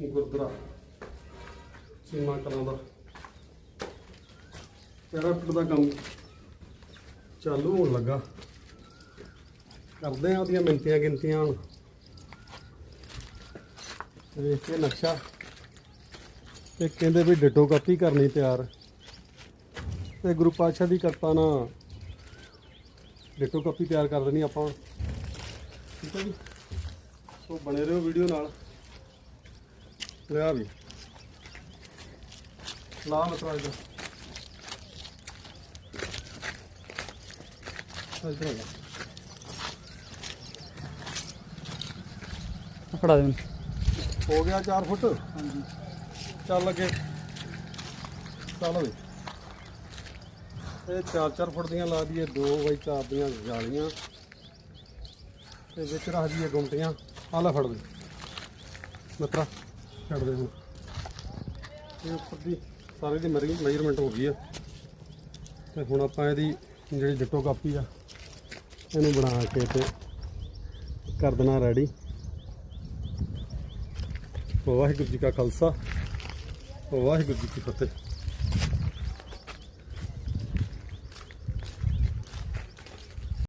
ਗੁਰਦੁਆਰਾ ਸੀਮਾ ਕਲਾਂ ਦਾ। ਪੈਰਾਫਿਟ ਦਾ ਕੰਮ ਚਾਲੂ ਹੋਣ ਲੱਗਾ। ਕਰਦੇ ਆ ਉਹਦੀਆਂ ਮਿੰਤੀਆਂ ਗਿਣਤੀਆਂ ਹੁਣ। ਵੇਖ ਕੇ ਨਕਸ਼ਾ। ਤੇ ਕਹਿੰਦੇ ਵੀ ਡਿਟੋ ਕਾਪੀ ਕਰਨੀ ਤਿਆਰ। ਤੇ ਗੁਰੂ ਪਾਤਸ਼ਾਹ ਦੀ ਕਿਰਪਾ ਨਾਲ ਡਿਟੋ ਕਾਪੀ ਤਿਆਰ ਕਰ ਦੇਣੀ ਆਪਾਂ ਠੀਕ ਹੈ ਜੀ? ਸੋ ਬਣੇ ਰਹੋ ਵੀਡੀਓ ਨਾਲ। ਲਿਆ ਵੀ। ਲਾ ਮਤਰਾ ਇਹਦਾ ਇੱਧਰ। ਜਾ। ਫੜਾ ਦੇ ਹੋ ਗਿਆ 4 ਫੁੱਟ? ਹਾਂਜੀ। ਚੱਲ ਲੱਗੇ ਚੱਲ ਵੇ ਇਹ 4-4 ਫੁੱਟ ਦੀਆਂ ਲਾ ਦਈਏ 2 ਬਾਈ 4 ਦੀਆਂ ਜਾਲੀਆਂ। ਤੇ ਵਿੱਚ ਰੱਖ ਦਈਏ ਗੁੰਮਟੀਆਂ। ਆ ਲੈ ਫੜ ਦੇ। ਮਤਰਾ। ਛੱਡ ਦੇ ਹੁਣ। ਇਹ ਉੱਪਰ ਦੀ ਸਾਰੇ ਦੀ ਮਰੀ ਮੈਜ਼ਰਮੈਂਟ ਹੋ ਗਈ ਆ। ਤੇ ਹੁਣ ਆਪਾਂ ਇਹਦੀ ਜਿਹੜੀ ਡਿਟੋ ਕਾਪੀ ਆ, ਇਹਨੂੰ ਬਣਾ ਕੇ ਤੇ ਕਰ ਦੇਣਾ ਰੈਡੀ ਵਾਹਿਗੁਰੂ ਜੀ ਕਾ ਖਾਲਸਾ, ਵਾਹਿਗੁਰੂ ਜੀ ਕੀ ਫਤਿਹ।